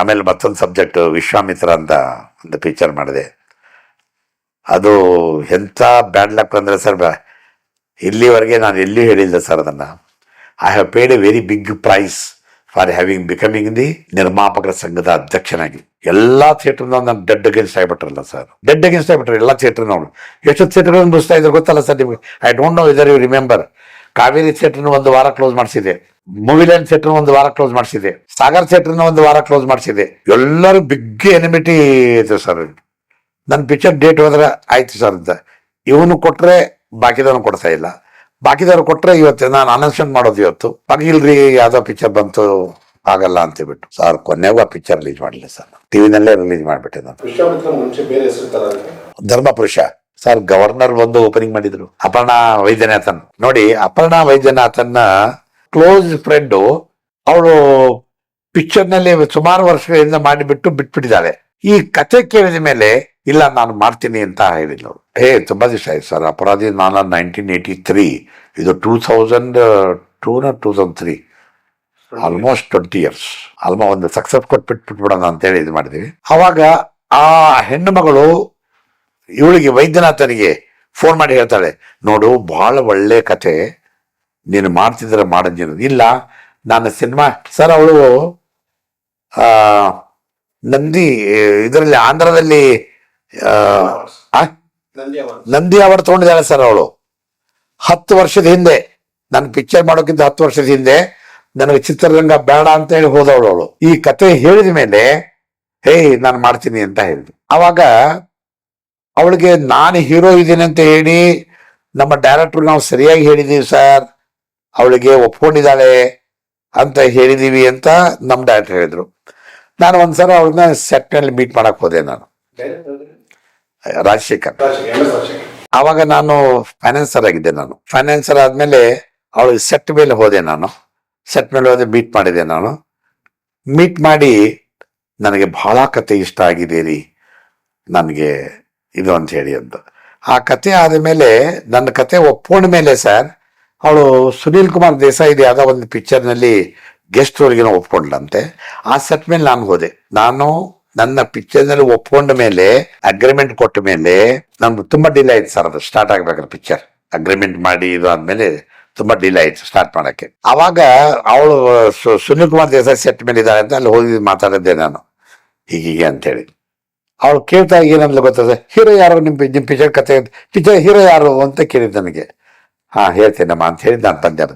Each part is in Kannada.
ಆಮೇಲೆ ಮತ್ತೊಂದು ಸಬ್ಜೆಕ್ಟ್ ವಿಶ್ವಾಮಿತ್ರ ಅಂತ ಒಂದು ಪಿಕ್ಚರ್ ಮಾಡಿದೆ. ಅದು ಎಂಥ ಬ್ಯಾಡ್ ಲಕ್ ಅಂದರೆ ಸರ್ ಇಲ್ಲಿವರೆಗೆ ನಾನು ಎಲ್ಲಿಯೂ ಹೇಳಿಲ್ಲ ಸರ್ ಅದನ್ನು. I have paid a very big price for having becoming the ನಿರ್ಮಾಪಕರ ಸಂಘದ ಅಧ್ಯಕ್ಷನಾಗಿ. ಎಲ್ಲ ಥಿಯೇಟರ್ನ ನಾನು ಡೆಡ್ ಅಗೇನ್ಸ್ಟ್ ಆಗಿಬಿಟ್ರಲ್ಲ ಸರ್ ಡೆಡ್ ಅಗೇನ್ಸ್ಟ್ ಆಗಿಬಿಟ್ರೆ ಎಲ್ಲ ಥಿಯೇಟರ್ನವ್ರು ಎಷ್ಟು ಥಿಯೇಟರ್ಗಳನ್ನು ಮುಗಿಸ್ತಾ ಇದ್ರು ಗೊತ್ತಲ್ಲ ಸರ್ ನಿಮಗೆ? I don't know either you remember Kaveri ಥಿಯೇಟರ್ನ ಒಂದು ವಾರ ಕ್ಲೋಸ್ ಮಾಡಿಸಿದೆ. ಮೂವಿಲ್ಯಾಂಡ್ ಥಿಯೇಟರ್ ಒಂದು ವಾರ ಕ್ಲೋಸ್ ಮಾಡಿಸಿದೆ. ಸಾಗರ್ ಥಿಯೇಟರ್ ಒಂದು ವಾರ ಕ್ಲೋಸ್ ಮಾಡಿಸಿದೆ. ಎಲ್ಲರೂ ಬಿಗ್ ಎನಿಮಿಟಿ ಇದೆ ಸರ್ ನನ್ನ ಪಿಕ್ಚರ್ ಡೇಟ್ ಹೋದ್ರೆ ಆಯ್ತು ಸರ್ ಅಂತ. ಇವನು ಕೊಟ್ರೆ ಬಾಕಿದವನು ಕೊಡ್ತಾ ಇಲ್ಲ. ಬಾಕಿದವ್ರು ಕೊಟ್ರೆ ಇವತ್ತು ನಾನು ಅನೌನ್ಸ್ಮೆಂಟ್ ಮಾಡೋದು ಇವತ್ತು. ಇಲ್ರಿ ಯಾವ್ದೋ ಪಿಕ್ಚರ್ ಬಂತು, ಆಗಲ್ಲ ಅಂತ ಹೇಳ್ಬಿಟ್ಟು. ಸರ್ ಕೊನೆಗೂ ಪಿಕ್ಚರ್ ರಿಲೀಸ್ ಮಾಡಲಿಲ್ಲ ಸರ್ ಟಿವಿನಲ್ಲೇ ರಿಲೀಸ್ ಮಾಡಿಬಿಟ್ಟೆ ನಾನು. ಧರ್ಮ ಧರ್ಮಪುರುಷ. ಸರ್ ಗವರ್ನರ್ ಬಂದು ಓಪನಿಂಗ್ ಮಾಡಿದ್ರು. ಅಪರ್ಣಾ ವೈದ್ಯನಾಥನ್. ನೋಡಿ, ಅಪರ್ಣಾ ವೈದ್ಯನಾಥನ್ನ ಕ್ಲೋಸ್ ಫ್ರೆಂಡು ಅವಳು ಪಿಕ್ಚರ್ನಲ್ಲಿ ಸುಮಾರು ವರ್ಷಗಳಿಂದ ಮಾಡಿಬಿಟ್ಟು ಬಿಟ್ಬಿಟ್ಟಿದ್ದಾಳೆ ಈ ಕತೆ ಕೇಳಿದ ಮೇಲೆ, ಇಲ್ಲ, ನಾನು ಮಾಡ್ತೀನಿ ಅಂತ ಹೇಳಿದ್ಲು. ಹೇ, ತುಂಬಾ ದಿವಸ ಆಯ್ತು ಸರ್, ಅಪರಾಧಿ ನಾನು ನೈನ್ಟೀನ್ ಏಯ್ಟಿ ತ್ರೀ ಇದು two thousand ಟೂನ two thousand three almost twenty years ಆಲ್ಮೋ ಒಂದು ಸಕ್ಸಸ್ ಕೊಟ್ಬಿಟ್ಟು ಬಿಟ್ಬಿಡೋಣ ಅಂತೇಳಿ ಇದು ಮಾಡಿದ್ವಿ. ಅವಾಗ ಆ ಹೆಣ್ಣು ಮಗಳು ಇವಳಿಗೆ ವೈದ್ಯನಾಥನಿಗೆ ಫೋನ್ ಮಾಡಿ ಹೇಳ್ತಾಳೆ, ನೋಡು ಬಹಳ ಒಳ್ಳೆ ಕತೆ. ನೀನು ಮಾಡ್ತಿದ್ರೆ ಮಾಡಿದ್ನು ಇಲ್ಲ ನಾನು ಸಿನಿಮಾ ಸರ್ ಅವಳು ನಂದಿ ಇದರಲ್ಲಿ ಆಂಧ್ರದಲ್ಲಿ ನಂದಿ ಅವರು ನಂದಿ ಅವಾರ್ಡ್ ತಗೊಂಡಿದ್ದಾಳೆ ಸರ್ ಅವಳು. ಹತ್ತು ವರ್ಷದ ಹಿಂದೆ ನಾನು ಪಿಕ್ಚರ್ ಮಾಡೋಕ್ಕಿಂತ ಹತ್ತು ವರ್ಷದ ಹಿಂದೆ ನನಗೆ ಚಿತ್ರರಂಗ ಬೇಡ ಅಂತ ಹೇಳಿ ಹೋದವಳು ಅವಳು. ಈ ಕತೆ ಹೇಳಿದ ಮೇಲೆ ಹೇ ನಾನು ಮಾಡ್ತೀನಿ ಅಂತ ಹೇಳಿದ್ಲು. ಅವಾಗ ಅವಳಿಗೆ ನಾನು ಹೀರೋ ಇದ್ದೀನಿ ಅಂತ ಹೇಳಿ ನಮ್ಮ ಡೈರೆಕ್ಟರ್ ನಾವು ಸರಿಯಾಗಿ ಹೇಳಿದೀವಿ ಸರ್. ಅವಳಿಗೆ ಒಪ್ಕೊಂಡಿದ್ದಾಳೆ ಅಂತ ಹೇಳಿದೀವಿ ಅಂತ ನಮ್ಮ ಡೈರೆಕ್ಟರ್ ಹೇಳಿದ್ರು. ನಾನು ಒಂದ್ಸಲ ಅವ್ರನ್ನ ಸೆಟ್ನಲ್ಲಿ ಮೀಟ್ ಮಾಡಕ್ ಹೋದೆ ನಾನು. ರಾಜಶೇಖರ್. ಅವಾಗ ನಾನು ಫೈನಾನ್ಸರ್ ಆಗಿದ್ದೆ ನಾನು. ಫೈನಾನ್ಸರ್ ಆದ್ಮೇಲೆ ಅವಳು ಸೆಟ್ ಮೇಲೆ ಹೋದೆ ನಾನು. ಸೆಟ್ ಮೇಲೆ ಹೋದೆ ಮೀಟ್ ಮಾಡಿದೆ ನಾನು. ಮೀಟ್ ಮಾಡಿ ನನಗೆ ಬಹಳ ಕತೆ ಇಷ್ಟ ಆಗಿದೆ ರೀ, ನನಗೆ ಇದು ಅಂತ ಹೇಳಿ ಅಂತ. ಆ ಕತೆ ಆದ ಮೇಲೆ ನನ್ನ ಕತೆ ಒಪ್ಕೊಂಡ ಮೇಲೆ ಸರ್ ಅವಳು ಸುನೀಲ್ ಕುಮಾರ್ ದೇಸಾಯಿ ಯಾವುದೋ ಒಂದು ಪಿಕ್ಚರ್ನಲ್ಲಿ ಗೆಸ್ಟ್ ರೋಲ್ಗೆ ಒಪ್ಕೊಂಡ್ಲಂತೆ. ಆ ಸೆಟ್ ಮೇಲೆ ನಾನು ಹೋದೆ. ನಾನು ನನ್ನ ಪಿಕ್ಚರ್ನಲ್ಲಿ ಒಪ್ಕೊಂಡ ಮೇಲೆ ಅಗ್ರಿಮೆಂಟ್ ಕೊಟ್ಟ ಮೇಲೆ ನಮ್ಗೆ ತುಂಬಾ ಡಿಲೇ ಆಯ್ತು ಸರ್ ಅದು. ಸ್ಟಾರ್ಟ್ ಆಗ್ಬೇಕಾದ್ರೆ ಪಿಕ್ಚರ್ ಅಗ್ರಿಮೆಂಟ್ ಮಾಡಿ ಇದು ಆದ್ಮೇಲೆ ತುಂಬಾ ಡಿಲೇ ಆಯ್ತು ಸ್ಟಾರ್ಟ್ ಮಾಡಕ್ಕೆ. ಅವಾಗ ಅವಳು ಸುನೀಲ್ ಕುಮಾರ್ ದೇಸಾಯಿ ಸೆಟ್ ಮೇಲೆ ಇದ್ದಾರೆ ಅಂತ ಅಲ್ಲಿ ಹೋಗಿ ಮಾತಾಡಿದ್ದೆ ನಾನು. ಹೀಗೀಗೆ ಅಂತೇಳಿ. ಅವಳು ಕೇಳ್ತಾ ಏನಂದ್ಲು ಗೊತ್ತದೆ ಹೀರೋ ಯಾರು? ನಿಮ್ಮ ನಿಮ್ಮ ನಿಮ್ ಪಿಕ್ಚರ್ ಕತೆ ಪಿಕ್ಚರ್ ಹೀರೋ ಯಾರು? ಅಂತ ಕೇಳಿದ್ ನನಗೆ. ಹಾ ಹೇಳ್ತೇನಮ್ಮ ಅಂತ ಹೇಳಿ ನಾನು ತಂದೆ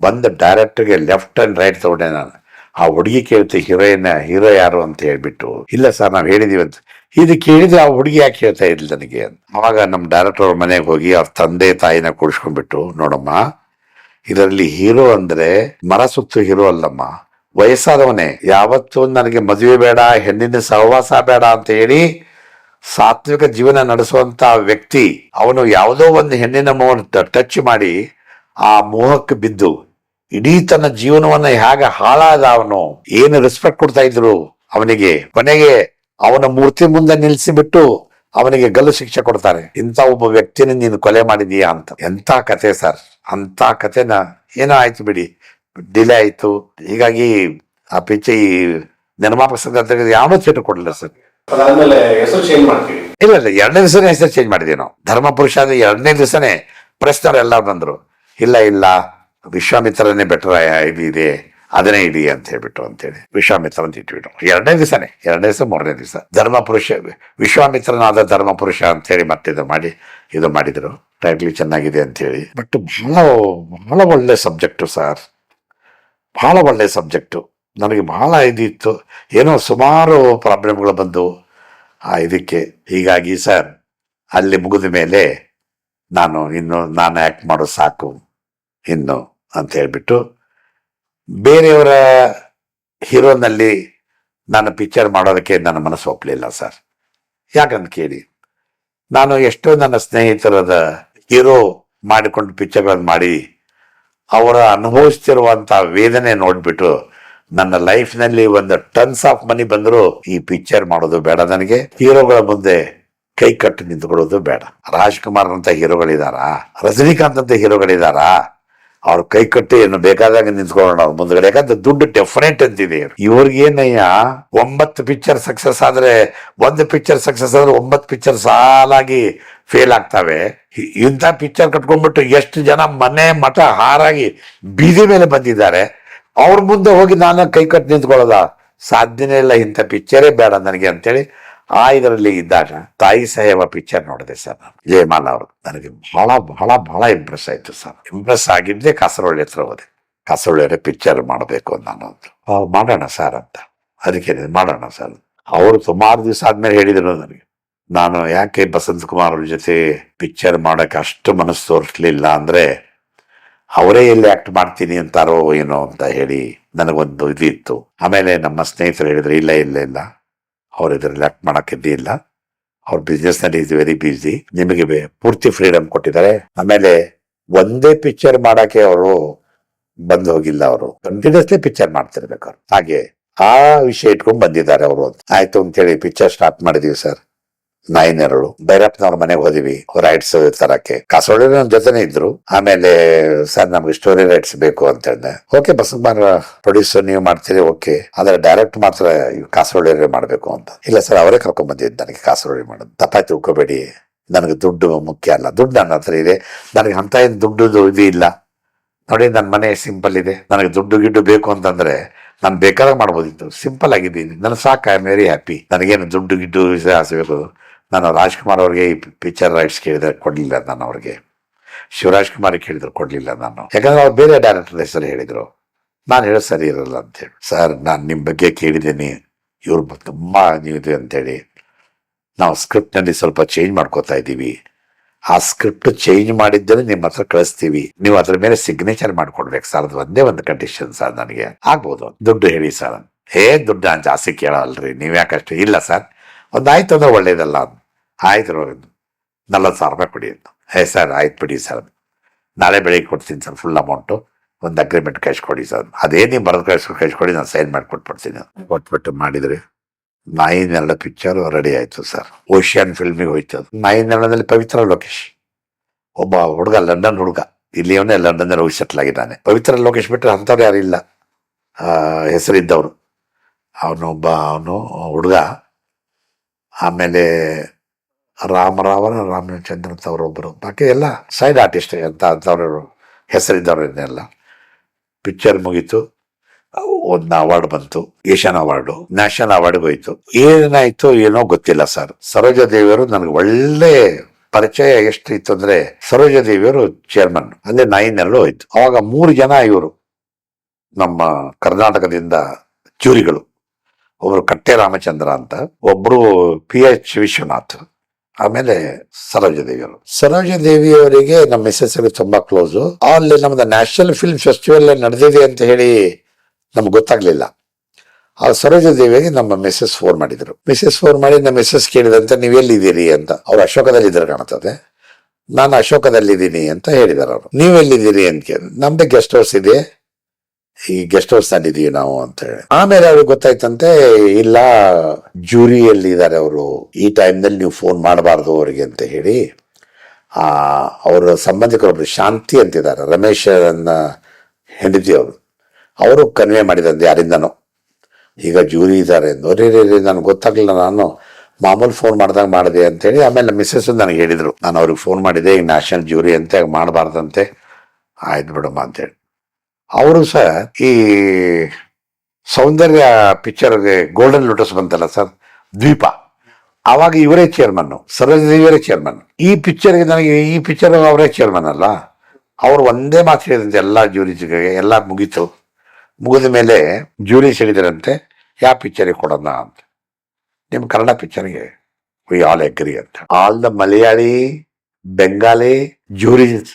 ಬಂದು ಡೈರೆಕ್ಟರ್ಗೆ ಲೆಫ್ಟ್ ಆ್ಯಂಡ್ ರೈಟ್ ತಗೊಂಡೆ ನಾನು. ಆ ಹುಡುಗಿ ಕೇಳ್ತೆ, ಹೀರೋಯಿನ್, ಹೀರೋ ಯಾರು? ಅಂತ ಹೇಳ್ಬಿಟ್ಟು, ಇಲ್ಲ ಸರ್, ನಾವು ಹೇಳಿದೀವಿ ಅಂತ. ಇದು ಕೇಳಿದ್ರೆ ಆ ಹುಡುಗಿ ಯಾಕೆ ಹೇಳ್ತಾ ಇದ್ಲು ನನಗೆ? ಅವಾಗ ನಮ್ಮ ಡೈರೆಕ್ಟರ್ ಅವ್ರ ಮನೆಗೆ ಹೋಗಿ ಅವ್ರ ತಂದೆ, ತಾಯಿನ ಕೂಡಿಸ್ಕೊಂಡ್ಬಿಟ್ಟು, ನೋಡಮ್ಮ, ಇದರಲ್ಲಿ ಹೀರೋ ಅಂದ್ರೆ ಮರ ಸುತ್ತು ಹೀರೋ ಅಲ್ಲಮ್ಮ. ವಯಸ್ಸಾದವನೇ, ಯಾವತ್ತೂ ನನಗೆ ಮದುವೆ ಬೇಡ, ಹೆಣ್ಣಿನ ಸಹವಾಸ ಬೇಡ ಅಂತ ಹೇಳಿ ಸಾತ್ವಿಕ ಜೀವನ ನಡೆಸುವಂತ ವ್ಯಕ್ತಿ, ಅವನು ಯಾವುದೋ ಒಂದು ಹೆಣ್ಣಿನ ಮೋಹ ಟಚ್ ಮಾಡಿ ಆ ಮೋಹಕ್ಕೆ ಬಿದ್ದು, ಇಡೀ ತನ್ನ ಜೀವನವನ್ನ ಹೇಗೆ ಹಾಳಾದ ಅವನು, ಏನು ರೆಸ್ಪೆಕ್ಟ್ ಕೊಡ್ತಾ ಇದ್ರು, ಅವನಿಗೆ ಕೊನೆಗೆ ಅವನ ಮೂರ್ತಿ ಮುಂದೆ ನಿಲ್ಲಿಸಿಬಿಟ್ಟು ಅವನಿಗೆ ಗಲ್ಲು ಶಿಕ್ಷೆ ಕೊಡ್ತಾರೆ. ಇಂಥ ಒಬ್ಬ ವ್ಯಕ್ತಿನ ನೀನು ಕೊಲೆ ಮಾಡಿದೀಯಾ ಅಂತ. ಎಂಥ ಕತೆ ಸರ್. ಅಂತ ಕತೆನ ಏನೋ ಆಯ್ತು ಬಿಡಿ. ಡಿಲೇ ಆಯ್ತು. ಹೀಗಾಗಿ ಆ ಪಿಚ್ಚೆ ಈ ನಿರ್ಮಾಪಕ ಸಂಘ ಯಾವನೂ ಕೊಡಲಿಲ್ಲ ಸರ್. ಅದಾದ್ಮೇಲೆ ಹೆಸರು ಚೇಂಜ್ ಮಾಡ್ತೀವಿ. ಇಲ್ಲ ಇಲ್ಲ, ಎರಡನೇ ದಿವಸನೇ ಹೆಸರು ಚೇಂಜ್ ಮಾಡಿದ್ವಿ ನಾವು. ಧರ್ಮ ಪುರುಷ ಅಂದ್ರೆ ಎರಡನೇ ದಿವಸನೇ ಪ್ರೆಸ್ನವ್ರು ಎಲ್ಲ ಬಂದ್ರು. ಇಲ್ಲ ಇಲ್ಲ, ವಿಶ್ವಾಮಿತ್ರನೇ ಬೆಟರ್ ಇದಿದೆ ಇದೆ ಅದನ್ನೇ ಇಡಿ ಅಂತ ಹೇಳ್ಬಿಟ್ಟು ಅಂತೇಳಿ. ವಿಶ್ವಾಮಿತ್ರ ಅಂತ ಇಟ್ಬಿಟ್ಟು ಎರಡನೇ ದಿವಸನೇ, ಎರಡನೇ ದಿವಸ, ಮೂರನೇ ದಿವಸ. ಧರ್ಮಪುರುಷ ವಿಶ್ವಾಮಿತ್ರನಾದ ಧರ್ಮಪುರುಷ ಅಂತ ಹೇಳಿ ಮತ್ತೆ ಇದು ಮಾಡಿ, ಇದು ಮಾಡಿದ್ರು. ಟೈಟ್ಲಿ ಚೆನ್ನಾಗಿದೆ ಅಂತ ಹೇಳಿ ಬಟ್ ಬಹಳ ಬಹಳ ಒಳ್ಳೆ ಸಬ್ಜೆಕ್ಟು ಸರ್ ಬಹಳ ಒಳ್ಳೆ ಸಬ್ಜೆಕ್ಟು ನನಗೆ ಬಹಳ ಇದಿತ್ತು. ಏನೋ ಸುಮಾರು ಪ್ರಾಬ್ಲಮ್ಗಳು ಬಂದವು ಆ ಇದಕ್ಕೆ ಹೀಗಾಗಿ ಸರ್ ಅಲ್ಲಿ ಮುಗಿದ ಮೇಲೆ ನಾನು ಇನ್ನು, ನಾನು ಆ್ಯಕ್ಟ್ ಮಾಡೋ ಸಾಕು, ಇನ್ನು ಅಂತ ಹೇಳಿಬಿಟ್ಟು ಬೇರೆಯವರ ಹೀರೋನಲ್ಲಿ ನಾನು ಪಿಕ್ಚರ್ ಮಾಡೋದಕ್ಕೆ ನನ್ನ ಮನಸ್ಸು ಒಪ್ಪಲಿಲ್ಲ ಸರ್ ಯಾಕಂತ ಕೇಳಿ, ನಾನು ಎಷ್ಟೋ ನನ್ನ ಸ್ನೇಹಿತರದ ಹೀರೋ ಮಾಡಿಕೊಂಡು ಪಿಕ್ಚರ್ಗಳನ್ನು ಮಾಡಿ, ಅವರ ಅನುಭವಿಸ್ತಿರುವಂಥ ವೇದನೆ ನೋಡ್ಬಿಟ್ಟು ನನ್ನ ಲೈಫ್ನಲ್ಲಿ ಒಂದು ಟನ್ಸ್ ಆಫ್ ಮನಿ ಬಂದರೂ ಈ ಪಿಕ್ಚರ್ ಮಾಡೋದು ಬೇಡ ನನಗೆ. ಹೀರೋಗಳ ಮುಂದೆ ಕೈ ಕಟ್ಟು ನಿಂತ್ಕೊಳ್ಳೋದು ಬೇಡ. ರಾಜ್ಕುಮಾರ್ ಅಂತ ಹೀರೋಗಳಿದಾರಾ, ರಜನಿಕಾಂತ್ ಅಂತ ಹೀರೋಗಳಿದಾರಾ, ಅವ್ರ ಕೈ ಕಟ್ಟಿ ಏನು ಬೇಕಾದಾಗ ನಿಂತ್ಕೊಳ್ಳೋಣ ಅವ್ರ ಮುಂದ್ಗಡೆ. ಯಾಕಂದ್ರೆ ದುಡ್ಡು ಡೆಫಿನೆಟ್ ಅಂತಿದೆ ಇವ್ರಿಗೇನಯ್ಯ, ಒಂಬತ್ತು ಪಿಕ್ಚರ್ ಸಕ್ಸಸ್ ಆದ್ರೆ, ಒಂದು ಪಿಕ್ಚರ್ ಸಕ್ಸಸ್ ಆದ್ರೆ ಒಂಬತ್ತು ಪಿಕ್ಚರ್ ಸಾಲಾಗಿ ಫೇಲ್ ಆಗ್ತಾವೆ. ಇಂಥ ಪಿಕ್ಚರ್ ಕಟ್ಕೊಂಡ್ಬಿಟ್ಟು ಎಷ್ಟು ಜನ ಮನೆ ಮಠ ಹಾರಾಗಿ ಬೀದಿ ಮೇಲೆ ಬಂದಿದ್ದಾರೆ. ಅವ್ರ ಮುಂದೆ ಹೋಗಿ ನಾನು ಕೈ ಕಟ್ಟಿ ನಿಂತ್ಕೊಳ್ಳೋದ? ಸಾಧ್ಯನೇ ಇಲ್ಲ ಇಂಥ ಪಿಕ್ಚರೇ ಬೇಡ ನನಗೆ ಅಂತೇಳಿ ಆ ಇದರಲ್ಲಿ ಇದ್ದಾಗ ತಾಯಿ ಸಾಹೇಬ ಪಿಕ್ಚರ್ ನೋಡಿದೆ ಸರ್ ನಾನು. ಜಯಮಾಲ ಅವರು. ನನಗೆ ಬಹಳ ಬಹಳ ಬಹಳ ಇಂಪ್ರೆಸ್ ಆಯ್ತು ಸರ್. ಇಂಪ್ರೆಸ್ ಆಗಿದ್ದೆ ಕಾಸರವಳ್ಳಿ ಹತ್ರ ಹೋದೆ. ಕಾಸರವಳ್ಳಿ ಪಿಕ್ಚರ್ ಮಾಡಬೇಕು ಅಂತ ನಾನು ಅಂದ್ರು. ಮಾಡೋಣ ಸರ್ ಅಂತ. ಅದಕ್ಕೆ ಮಾಡೋಣ ಸರ್ ಅವರು ಸುಮಾರು ದಿವಸ ಆದ್ಮೇಲೆ ಹೇಳಿದ್ರು ನನಗೆ. ನಾನು ಯಾಕೆ ಬಸಂತ್ ಕುಮಾರ್ ಅವ್ರ ಜೊತೆ ಪಿಕ್ಚರ್ ಮಾಡೋಕೆ ಅಷ್ಟು ಮನಸ್ಸು ತೋರಿಸ್ಲಿಲ್ಲ ಅಂದ್ರೆ ಅವರೇ ಎಲ್ಲಿ ಆಕ್ಟ್ ಮಾಡ್ತೀನಿ ಅಂತಾರೋ ಏನೋ ಅಂತ ಹೇಳಿ ನನಗೊಂದು ಇದು ಇತ್ತು. ಆಮೇಲೆ ನಮ್ಮ ಸ್ನೇಹಿತರು ಹೇಳಿದ್ರು, ಇಲ್ಲ ಇಲ್ಲ ಇಲ್ಲ. ಅವ್ರು ಇದರಲ್ಲಿ ಆಕ್ಟ್ ಮಾಡಕ್ಕಿದ್ದೇ ಇಲ್ಲ. ಅವ್ರ ಬಿಸ್ನೆಸ್ನಲ್ಲಿ ಇಸ್ ವೆರಿ ಬ್ಯುಸಿ ನಿಮಗೆ ಪೂರ್ತಿ ಫ್ರೀಡಮ್ ಕೊಟ್ಟಿದ್ದಾರೆ. ಆಮೇಲೆ ಒಂದೇ ಪಿಕ್ಚರ್ ಮಾಡಕ್ಕೆ ಅವರು ಬಂದು ಹೋಗಿಲ್ಲ ಅವರು. ಕಂಟಿನ್ಯೂಸ್ಲಿ ಪಿಕ್ಚರ್ ಮಾಡ್ತಿರ್ಬೇಕು ಹಾಗೆ ಆ ವಿಷಯ ಇಟ್ಕೊಂಡ್ ಬಂದಿದ್ದಾರೆ ಅವರು ಆಯ್ತು ಅಂತೇಳಿ ಪಿಕ್ಚರ್ ಸ್ಟಾರ್ಟ್ ಮಾಡಿದೀವಿ ಸರ್ ಎರಡು ಭೈರಪ್ಪನವ್ರ ಮನೆಗೆ ಹೋದಿವಿ. ರೈಟ್ಸ್ ತರಕ್ಕೆ. ಕಾಸೋಳಿ ನನ್ನ ಜೊತೆನೆ ಇದ್ರು. ಆಮೇಲೆ, ಸರ್, ನಮ್ಗೆ ಸ್ಟೋರಿ ರೈಟ್ಸ್ ಬೇಕು ಅಂತ ಹೇಳಿದೆ ಓಕೆ ಬಸಂಬಾರ್ ಪ್ರೊಡ್ಯೂಸರ್ ನೀವು ಮಾಡ್ತೀರಿ, ಓಕೆ. ಆದ್ರೆ ಡೈರೆಕ್ಟ್ ಮಾತ್ರ ಕಾಸರೊಳ್ಳಿ ಮಾಡ್ಬೇಕು ಅಂತ. ಇಲ್ಲ ಸರ್, ಅವರೇ ಕರ್ಕೊಂಡ್ ಬಂದಿದ್ದು ನನಗೆ ಕಾಸರೊಳ್ಳಿ ಮಾಡೋದು. ತಪ್ಪಾಗಿ ತಿಳ್ಕೊಬೇಡಿ ನನಗೆ ದುಡ್ಡು ಮುಖ್ಯ ಅಲ್ಲ. ದುಡ್ಡು ನನ್ನ ಹತ್ರ ಇದೆ. ನನಗೆ ಅಂತ ಏನು ದುಡ್ಡು ಇದು ಇಲ್ಲ. ನೋಡಿ ನನ್ನ ಮನೆ ಸಿಂಪಲ್ ಇದೆ. ನನಗೆ ದುಡ್ಡು ಗಿಡ್ಡು ಬೇಕು ಅಂತಂದ್ರೆ ನಾನು ಬೇಕಾದಾಗ ಮಾಡ್ಬೋದಿತ್ತು. ಸಿಂಪಲ್ ಆಗಿದ್ದೀನಿ. ನನ್ನ ಸಾಕು. ಐ ಆಮ್ ವೆರಿ ಹ್ಯಾಪಿ ನನಗೇನು ದುಡ್ಡು ಗಿಡ್ಡು ಆಸೆ ಆಸಬೇಕು ನಾನು ರಾಜ್ಕುಮಾರ್ ಅವ್ರಿಗೆ ಈ ಪಿಕ್ಚರ್ ರೈಟ್ಸ್ ಕೇಳಿದ್ರೆ ಕೊಡ್ಲಿಲ್ಲ ನಾನು ಅವ್ರಿಗೆ. ಶಿವರಾಜ್ ಕುಮಾರ್ ಕೇಳಿದ್ರು ಕೊಡ್ಲಿಲ್ಲ ನಾನು. ಯಾಕಂದ್ರೆ ಅವ್ರು ಬೇರೆ ಡೈರೆಕ್ಟರ್ ಹೆಸರು ಹೇಳಿದರು. ನಾನು ಹೇಳೋ ಸರಿ ಇರಲ್ಲ ಅಂತೇಳಿ ಸರ್, ನಾನು ನಿಮ್ಮ ಬಗ್ಗೆ ಕೇಳಿದ್ದೀನಿ. ಇವ್ರು ತುಂಬ ಇದು ಅಂತೇಳಿ. ನಾವು ಸ್ಕ್ರಿಪ್ಟ್ನಲ್ಲಿ ಸ್ವಲ್ಪ ಚೇಂಜ್ ಮಾಡ್ಕೋತಾ ಇದ್ದೀವಿ. ಆ ಸ್ಕ್ರಿಪ್ಟ್ ಚೇಂಜ್ ಮಾಡಿದ್ದರೆ ನಿಮ್ಮ ಹತ್ರ ಕಳಿಸ್ತೀವಿ. ನೀವು ಅದ್ರ ಮೇಲೆ ಸಿಗ್ನೇಚರ್ ಮಾಡ್ಕೊಡ್ಬೇಕು ಸರ್ ಅದು ಒಂದೇ ಒಂದು ಕಂಡೀಷನ್ ಸರ್ ನನಗೆ. ಆಗ್ಬೋದು. ದುಡ್ಡು ಹೇಳಿ ಸರ್ ಹೇ ದುಡ್ಡು ನಾನು ಜಾಸ್ತಿ ಕೇಳಲ್ರಿ? ನೀವು ಯಾಕಷ್ಟು ಇಲ್ಲ ಸರ್ ಒಂದು ಆಯ್ತು ಅಂದ್ರೆ ಒಳ್ಳೇದಲ್ಲ ಅಂದ್. ಆಯ್ತು ನಲ್ವತ್ತು ಸಾವಿರ ರೂಪಾಯಿ ಕೊಡಿ ಅಂತ. ಹೇ ಸರ್ ಆಯ್ತು ಬಿಡಿ ಸರ್. ನಾಳೆ ಬೆಳಿಗ್ಗೆ ಕೊಡ್ತೀನಿ ಸರ್ ಫುಲ್ ಅಮೌಂಟು ಒಂದು ಅಗ್ರಿಮೆಂಟ್ ಕ್ಯಾಶ್ ಕೊಡಿ ಸರ್. ಅದೇ ನೀವು ಬರೆದು ಕ್ಯಾಶ್ ಕ್ಯಾಶ್ ಕೊಡಿ ನಾನು ಸೈನ್ ಮಾಡಿ ಕೊಟ್ಬಿಡ್ತೀನಿ ಕೊಟ್ಬಿಟ್ಟು ಮಾಡಿದ್ರಿ ನಾಯಿನೆಲ್ಲ ಪಿಕ್ಚರ್ ರೆಡಿ ಆಯಿತು ಸರ್. ಓಷಿಯನ್ ಫಿಲ್ಮಿಗೆ ಹೋಯ್ತು ಅದು. ನಾಯಿನೆಲ್ಲದಲ್ಲಿ ಪವಿತ್ರ ಲೋಕೇಶ್. ಒಬ್ಬ ಹುಡುಗ, ಲಂಡನ್ ಹುಡುಗ. ಇಲ್ಲಿ ಅವನೇ ಲಂಡನ್ ಹೋಗಿ ಸೆಟ್ಲ್ ಆಗಿದ್ದಾನೆ. ಪವಿತ್ರ ಲೋಕೇಶ್ ಬಿಟ್ಟರೆ ಅಂಥವ್ರು ಯಾರು ಇಲ್ಲ. ಹೆಸರಿದ್ದವರು. ಅವನೊಬ್ಬ, ಅವನು ಹುಡುಗ. ಆಮೇಲೆ ರಾಮರಾವನ ರಾಮಚಂದ್ರ ಅಂತ ಅವರೊಬ್ಬರು ಬಾಕಿ ಎಲ್ಲ ಸೈಡ್ ಆರ್ಟಿಸ್ಟ್ ಅಂತ ಅಂಥವ್ರು ಹೆಸರಿದ್ದವ್ರನ್ನೆಲ್ಲ ಪಿಕ್ಚರ್ ಮುಗೀತು. ಒಂದು ಅವಾರ್ಡ್ ಬಂತು, ಏಷ್ಯನ್ ಅವಾರ್ಡು ನ್ಯಾಷನಲ್ ಅವಾರ್ಡ್ ಹೋಯ್ತು. ಏನಾಯ್ತು ಏನೋ ಗೊತ್ತಿಲ್ಲ ಸರ್ ಸರೋಜ ದೇವಿಯವರು ನನಗೆ ಒಳ್ಳೆ ಪರಿಚಯ ಎಷ್ಟು ಇತ್ತು ಅಂದ್ರೆ ಸರೋಜಾ ದೇವಿಯವರು ಚೇರ್ಮನ್ ಅಂದ್ರೆ ನೈನ್ ಎರಡು ಹೋಯ್ತು. ಅವಾಗ ಮೂರು ಜನ ಇವರು ನಮ್ಮ ಕರ್ನಾಟಕದಿಂದ ಚೂರಿಗಳು. ಒಬ್ರು ಕಟ್ಟೆ ರಾಮಚಂದ್ರ ಅಂತ, ಒಬ್ರು ಪಿ ಎಚ್ ವಿಶ್ವನಾಥ್. ಆಮೇಲೆ ಸರೋಜಾ ದೇವಿಯವರು. ಸರೋಜಾ ದೇವಿಯವರಿಗೆ ನಮ್ಮ ಮಿಸ್ಸಸ್ ತುಂಬಾ ಕ್ಲೋಸ್ ಅಲ್ಲಿ ನಮ್ದು ನ್ಯಾಷನಲ್ ಫಿಲ್ಮ್ ಫೆಸ್ಟಿವಲ್ ನಡೆದಿದೆ ಅಂತ ಹೇಳಿ ನಮ್ಗೆ ಗೊತ್ತಾಗ್ಲಿಲ್ಲ. ಆ ಸರೋಜ ದೇವಿಗೆ ನಮ್ಮ ಮಿಸ್ಸಸ್ ಫೋನ್ ಮಾಡಿದ್ರು. ಮಿಸ್ಸಸ್ ಫೋನ್ ಮಾಡಿ, ನಮ್ಮ ಮಿಸ್ಸಸ್ ಕೇಳಿದಂತೆ ನೀವು ಎಲ್ಲಿದ್ದೀರಿ? ಅಂತ. ಅವ್ರು ಅಶೋಕದಲ್ಲಿ ಇದ್ರೆ ಕಾಣ್ತದೆ. ನಾನು ಅಶೋಕದಲ್ಲಿದ್ದೀನಿ ಅಂತ ಹೇಳಿದಾರೆ ಅವರು. ನೀವು ಎಲ್ಲಿದ್ದೀರಿ? ಅಂತ ಕೇಳಿ ನಮ್ದು ಗೆಸ್ಟ್ ಹೌಸ್ ಇದೆ. ಈ ಗೆಸ್ಟ್ ಹೌಸ್ ನಲ್ಲಿದೀವಿ ನಾವು ಅಂತ ಹೇಳಿ. ಆಮೇಲೆ ಅವ್ರಿಗೆ ಗೊತ್ತಾಯ್ತಂತೆ, ಇಲ್ಲ, ಜೂರಿಯಲ್ಲಿ ಇದ್ದಾರೆ ಅವರು. ಈ ಟೈಮ್ನಲ್ಲಿ ನೀವು ಫೋನ್ ಮಾಡಬಾರ್ದು ಅವರಿಗೆ ಅಂತ ಹೇಳಿ, ಆ, ಅವರ ಸಂಬಂಧಿಕರೊಬ್ರು ಶಾಂತಿ ಅಂತಿದ್ದಾರೆ, ರಮೇಶ್ ಅನ್ನ ಹೆಂಡತಿ ಅವರು. ಅವರು ಕನ್ವೆ ಮಾಡಿದಂತೆ ಯಾರಿಂದನೋ. ಈಗ ಜೂರಿ ಇದ್ದಾರೆ ನೋಡ್ರಿ ನನಗೆ ಗೊತ್ತಾಗ್ಲಿಲ್ಲ ನಾನು. ಮಾಮೂಲು ಫೋನ್ ಮಾಡ್ದಾಗ ಮಾಡಿದೆ ಅಂತೇಳಿ ಆಮೇಲೆ ಮಿಸ್ಸಸ್ ನನಗೆ ಹೇಳಿದರು. ನಾನು ಅವ್ರಿಗೆ ಫೋನ್ ಮಾಡಿದೆ ಈಗ ನ್ಯಾಷನಲ್ ಜೂರಿ ಅಂತ, ಮಾಡಬಾರ್ದಂತೆ. ಆಯ್ತು ಬಿಡಮ್ಮ ಅಂತೇಳಿ ಅವರು ಸಹ ಈ ಸೌಂದರ್ಯ ಪಿಕ್ಚರ್ಗೆ ಗೋಲ್ಡನ್ ಲೋಟಸ್ ಬಂತಲ್ಲ ಸರ್, ದ್ವೀಪ. ಆವಾಗ ಇವರೇ ಚೇರ್ಮನ್ ಇವರೇ ಚೇರ್ಮನ್ ಈ ಪಿಕ್ಚರ್ಗೆ ನನಗೆ, ಈ ಪಿಕ್ಚರ್ ಅವರೇ ಚೇರ್ಮನ್ ಅಲ್ಲ. ಅವರು ಒಂದೇ ಮಾತು ಹೇಳಿದಂತೆ ಎಲ್ಲ ಜೂರಿಸ್ಗೆ ಎಲ್ಲ ಮುಗೀತು. ಮುಗಿದ ಮೇಲೆ ಜೂರೀಸ್ ಹೇಳಿದ್ರಂತೆ ಯಾವ ಪಿಕ್ಚರಿಗೆ ಕೊಡೋಣ ಅಂತ. ನಿಮ್ಮ ಕನ್ನಡ ಪಿಕ್ಚರ್ಗೆ ವಿ ಆಲ್ ಎಗ್ರಿ ಅಂತ. All the Malayali Bengali juries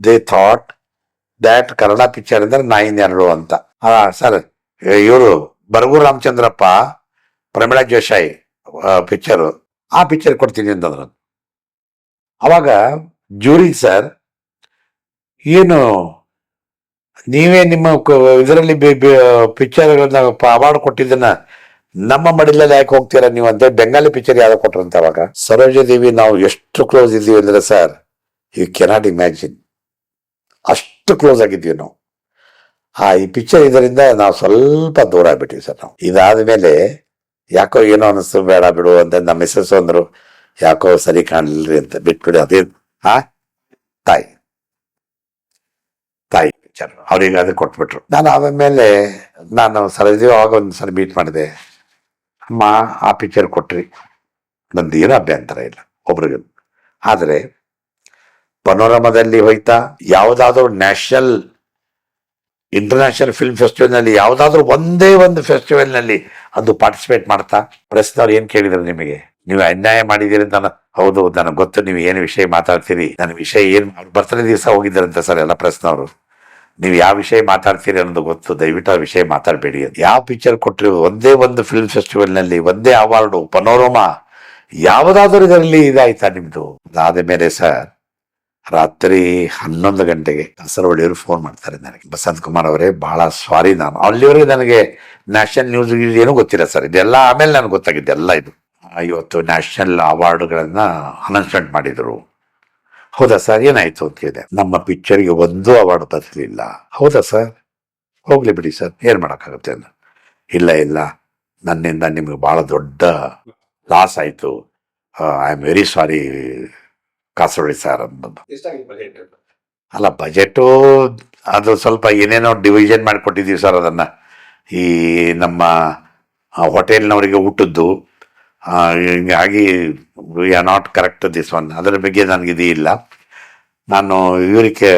they thought that Kannada picture ಅಂದ್ರೆ ನೈನ್ ಎರಡು ಅಂತ. ಸರ್ ಇವರು ಬರಗೂ ರಾಮಚಂದ್ರಪ್ಪ, ಪ್ರಮೀಳಾ ಜೋಶಾಯಿ ಪಿಕ್ಚರು ಆ ಪಿಕ್ಚರ್ ಕೊಡ್ತೀನಿ ಅಂತಂದ್ರೆ. ಅವಾಗ ಜೂರಿ ಸರ್ ಏನು, ನೀವೇ ನಿಮ್ಮ ಇದರಲ್ಲಿ ಪಿಕ್ಚರ್ಗಳನ್ನ ಅವಾರ್ಡ್ ಕೊಟ್ಟಿದ್ದನ್ನ ನಮ್ಮ ಮಡಿಲಲ್ಲಿ ಯಾಕೆ ಹೋಗ್ತೀರಾ ನೀವು ಅಂತ ಬೆಂಗಾಲಿ ಪಿಕ್ಚರ್ ಯಾವ್ದು ಕೊಟ್ರಂತ ಅವಾಗ. ಸರೋಜ ದೇವಿ ನಾವು ಎಷ್ಟು ಕ್ಲೋಸ್ ಇದ್ದೀವಿ ಅಂದ್ರೆ ಸರ್ ಯು ಕೆನಾಟ್ ಇಮ್ಯಾಜಿನ್ ಅಷ್ಟು ಕ್ಲೋಸ್ ಆಗಿದ್ವಿ ನಾವು. ಆ ಈ ಪಿಕ್ಚರ್ ಇದರಿಂದ ನಾವು ಸ್ವಲ್ಪ ದೂರ ಆಗ್ಬಿಟ್ಟಿವಿ ಸರ್ ನಾವು. ಇದಾದ ಮೇಲೆ ಯಾಕೋ ಏನೋ ಅನಿಸ್ತು, ಬೇಡ ಬಿಡು ಅಂತ ನಮ್ಮ ಮಿಸ್ಸಸ್ ಅಂದ್ರು, ಯಾಕೋ ಸರಿ ಕಾಣಲಿಲ್ರಿ ಅಂತ ಬಿಟ್ಬಿಡಿ, ಅದೇ ಹಾ ತಾಯಿ. ತಾಯಿ ಪಿಕ್ಚರ್ ಅವ್ರಿಗೆ ಅದು ಕೊಟ್ಬಿಟ್ರು. ನಾನು ಆಮೇಲೆ ನಾನು ಸರದಿ ಅವಾಗ ಒಂದು ಸರಿ ಮೀಟ್ ಮಾಡಿದೆ. ಅಮ್ಮ, ಆ ಪಿಕ್ಚರ್ ಕೊಟ್ರಿ. ನಂದು ಏನೂ ಅಭ್ಯಂತರ ಇಲ್ಲ ಒಬ್ರಿಗೆ ಆದರೆ ಪನೋರಮದಲ್ಲಿ ಹೋಯ್ತಾ, ಯಾವುದಾದ್ರೂ ನ್ಯಾಷನಲ್, ಇಂಟರ್ನ್ಯಾಷನಲ್ ಫಿಲ್ಮ್ ಫೆಸ್ಟಿವಲ್ನಲ್ಲಿ ಯಾವುದಾದ್ರೂ ಒಂದೇ ಒಂದು ಫೆಸ್ಟಿವಲ್ನಲ್ಲಿ ಅದು ಪಾರ್ಟಿಸಿಪೇಟ್ ಮಾಡ್ತಾ? ಪ್ರೆಸ್ನವ್ರು ಏನು ಕೇಳಿದ್ರು ನಿಮಗೆ? ನೀವು ಅನ್ಯಾಯ ಮಾಡಿದ್ದೀರಿ ಅಂತ ಹೌದು, ನನಗೆ ಗೊತ್ತು, ನೀವು ಏನು ವಿಷಯ ಮಾತಾಡ್ತೀರಿ? ನನ್ನ ವಿಷಯ ಏನು ಬರ್ತನೇ ದಿವಸ ಹೋಗಿದ್ದಾರಂತೆ ಸರ್ ಎಲ್ಲ ಪ್ರೆಸ್ನವರು ನೀವು ಯಾವ ವಿಷಯ ಮಾತಾಡ್ತೀರಿ ಅನ್ನೋದು ಗೊತ್ತು. ದಯವಿಟ್ಟು ಆ ವಿಷಯ ಮಾತಾಡಬೇಡಿ ಯಾವ ಪಿಕ್ಚರ್ ಕೊಟ್ಟರು ಒಂದೇ ಒಂದು ಫಿಲ್ಮ್ ಫೆಸ್ಟಿವಲ್ನಲ್ಲಿ ಒಂದೇ ಅವಾರ್ಡು, ಪನೋರಮಾ, ಯಾವುದಾದ್ರೂ ಇದರಲ್ಲಿ ಇದಾಯ್ತಾ ನಿಮ್ಮದು ಅದಾದ ಮೇಲೆ ಸರ್ ರಾತ್ರಿ ಹನ್ನೊಂದು ಗಂಟೆಗೆ ಕಾಸರವಳ್ಳಿಯವರು ಫೋನ್ ಮಾಡ್ತಾರೆ ನನಗೆ. ಬಸಂತ್ ಕುಮಾರ್ ಅವರೇ ಬಹಳ ಸಾರಿ ನಾನು. ಅಲ್ಲಿವರೆಗೆ ನನಗೆ ನ್ಯಾಷನಲ್ ನ್ಯೂಸ್ ಏನೂ ಗೊತ್ತಿಲ್ಲ ಸರ್ ಇದೆಲ್ಲ ಆಮೇಲೆ ನನಗೆ ಗೊತ್ತಾಗಿದ್ದೆಲ್ಲ ಇದು. ಇವತ್ತು ನ್ಯಾಷನಲ್ ಅವಾರ್ಡ್ಗಳನ್ನ ಅನೌನ್ಸ್ಮೆಂಟ್ ಮಾಡಿದ್ರು. ಹೌದಾ ಸರ್ ಏನಾಯ್ತು ಅಂತ ಕೇಳಿದೆ. ನಮ್ಮ ಪಿಕ್ಚರ್ಗೆ ಒಂದು ಅವಾರ್ಡ್ ಬರಲಿಲ್ಲ. ಹೌದಾ ಸರ್ ಹೋಗ್ಲಿ ಬಿಡಿ ಸರ್ ಏನು ಮಾಡೋಕ್ಕಾಗುತ್ತೆ ಅಂತ. ಇಲ್ಲ ಇಲ್ಲ. ನನ್ನಿಂದ ನಿಮಗೆ ಬಹಳ ದೊಡ್ಡ ಲಾಸ್ ಆಯಿತು. I am very sorry Kasaravalli sir ಅನ್ನೋದು. ಅಲ್ಲ ಬಜೆಟು ಅದು ಸ್ವಲ್ಪ ಏನೇನೋ ಡಿವಿಷನ್ ಮಾಡಿಕೊಟ್ಟಿದ್ದೀವಿ ಸರ್ ಅದನ್ನು. ಈ ನಮ್ಮ ಹೋಟೆಲ್ನವರಿಗೆ ಊಟದ್ದು ಹಿಂಗಾಗಿ we are not correct this one ಅದರ ಬಗ್ಗೆ ನನಗೆ ಇದು ಇಲ್ಲ. ನಾನು ಇವರಿಗೆ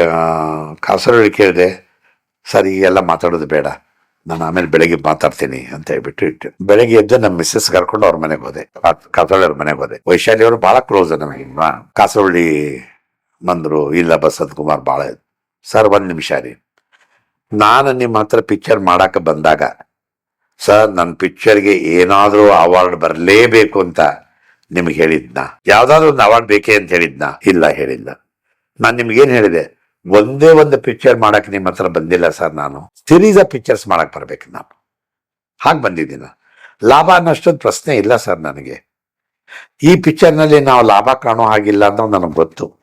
ಕಾಸರಳ್ಳಿ ಕೇಳಿದೆ ಸರ್ ಈಗೆಲ್ಲ ಮಾತಾಡೋದು ಬೇಡ. ನಾನು ಆಮೇಲೆ ಬೆಳಗ್ಗೆ ಮಾತಾಡ್ತೀನಿ ಅಂತ ಹೇಳ್ಬಿಟ್ಟು ಇಟ್ಟು ಬೆಳಗ್ಗೆ ಎದ್ದು ನಮ್ಮ ಮಿಸ್ಸಸ್ ಕರ್ಕೊಂಡು ಅವ್ರ ಮನೆಗೆ ಹೋದೆ. ಕಾಸರಳ್ಳಿ ಅವ್ರ ಮನೆಗೆ ಹೋದೆ. ವೈಶಾಲಿ ಅವರು ಬಹಳ ಕ್ಲೋಸ್ ನಮಗೆ ಕಾಸರಳ್ಳಿ ಬಂದ್ರು, ಇಲ್ಲ ಬಸಂತ್ ಕುಮಾರ್ ಭಾಳ ಸರ್ ಒಂದ್ ನಿಮಿಷ ರೀ. ನಾನು ನಿಮ್ಮ ಹತ್ರ ಪಿಕ್ಚರ್ ಮಾಡಕ್ಕೆ ಬಂದಾಗ, ಸರ್ ನನ್ನ ಪಿಕ್ಚರ್ಗೆ ಏನಾದರೂ ಅವಾರ್ಡ್ ಬರಲೇಬೇಕು ಅಂತ ನಿಮ್ಗೆ ಹೇಳಿದ್ನ? ಯಾವ್ದಾದ್ರು ಒಂದು ಅವಾರ್ಡ್ ಬೇಕೇ ಅಂತ ಹೇಳಿದ್ನ? ಇಲ್ಲ ಹೇಳಿಲ್ಲ. ನಾನು ನಿಮ್ಗೇನ್ ಹೇಳಿದೆ? ಒಂದೇ ಒಂದು ಪಿಕ್ಚರ್ ಮಾಡಕ್ ನಿಮ್ಮ ಹತ್ರ ಬಂದಿಲ್ಲ ಸರ್ ನಾನು. ಸಿರೀಸ್ ಆಫ್ ಪಿಕ್ಚರ್ಸ್ ಮಾಡಕ್ ಬರ್ಬೇಕು ನಾನು. ಹಾಗೆ ಬಂದಿದ್ದೀನ. ಲಾಭ ಅನ್ನೋಷ್ಟೊಂದು ಪ್ರಶ್ನೆ ಇಲ್ಲ ಸರ್ ನನಗೆ. ಈ ಪಿಕ್ಚರ್ನಲ್ಲಿ ನಾವು ಲಾಭ ಕಾಣೋ ಹಾಗಿಲ್ಲ ಅಂತ ನನಗೆ ಗೊತ್ತು.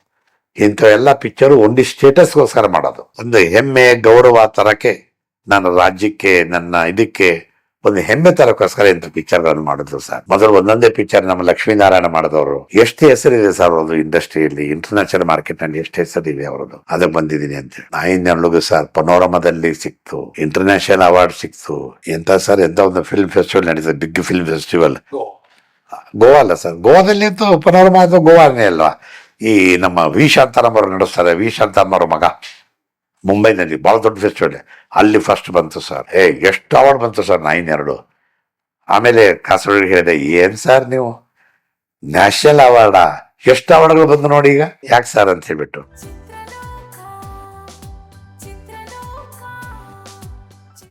ಇಂಥ ಎಲ್ಲ ಪಿಕ್ಚರು ಒಂದು ಸ್ಟೇಟಸ್ಗೋಸ್ಕರ ಮಾಡೋದು. ಒಂದು ಹೆಮ್ಮೆ, ಗೌರವ ತರಕ್ಕೆ ನನ್ನ ರಾಜ್ಯಕ್ಕೆ, ನನ್ನ ಇದಕ್ಕೆ ಒಂದು ಹೆಮ್ಮೆ ತರಕ್ಕೋಸ್ಕರ ಇಂಥ ಪಿಕ್ಚರ್ಗಳನ್ನು ಮಾಡಿದ್ರು ಸರ್ ಮೊದಲು ಒಂದೊಂದೇ ಪಿಕ್ಚರ್ ನಮ್ಮ ಲಕ್ಷ್ಮೀನಾರಾಯಣ ಮಾಡಿದವರು. ಎಷ್ಟು ಹೆಸರಿದೆ ಸರ್ ಅವ್ರದ್ದು ಇಂಡಸ್ಟ್ರಿಯಲ್ಲಿ ಇಂಟರ್ನ್ಯಾಷನಲ್ ಮಾರ್ಕೆಟ್ನಲ್ಲಿ ಎಷ್ಟು ಹೆಸರಿದೆ ಅವರದು ಅದಕ್ಕೆ ಬಂದಿದ್ದೀನಿ ಅಂತ ನಾಯಿನೆರಳಿಗೂ ಸರ್ ಪನೋರಮದಲ್ಲಿ ಸಿಕ್ತು. ಇಂಟರ್ನ್ಯಾಷನಲ್ ಅವಾರ್ಡ್ ಸಿಕ್ತು. ಎಂತ ಸರ್ ಎಂತ ಒಂದು ಫಿಲ್ಮ್ ಫೆಸ್ಟಿವಲ್ ನಡೀತದೆ ಬಿಗ್ ಫಿಲ್ಮ್ ಫೆಸ್ಟಿವಲ್ ಗೋವಾ ಅಲ್ಲ ಸರ್ ಗೋವಾದಲ್ಲಿ ಅಂತೂ ಪನೋರಮ ಅದು ಗೋವಾನೇ ಅಲ್ವಾ? ಈ ನಮ್ಮ ವಿ ಶಾಂತಾರಾಮ್ ಅವರು ನಡೆಸ್ತಾರೆ. ವಿ ಶಾಂತಾರಾಮ್ ಅವರ ಮಗ. ಮುಂಬೈನಲ್ಲಿ ಬಹಳ ದೊಡ್ಡ ಫೆಸ್ಟಿವಲ್ ಅಲ್ಲಿ ಫಸ್ಟ್ ಬಂತು ಸರ್ ಏ, ಎಷ್ಟು ಅವಾರ್ಡ್ ಬಂತು ಸರ್ ನೈನ್ ಎರಡು. ಆಮೇಲೆ ಕಾಸರಗೋಡಿಗೆ ಹೇಳಿದೆ, ಏನ್ ಸರ್ ನೀವು? ನ್ಯಾಷನಲ್ ಅವಾರ್ಡಾ ಎಷ್ಟು ಅವಾರ್ಡ್ಗಳು ಬಂದು ನೋಡಿ ಈಗ? ಯಾಕೆ ಸರ್ ಅಂತ ಹೇಳ್ಬಿಟ್ಟು.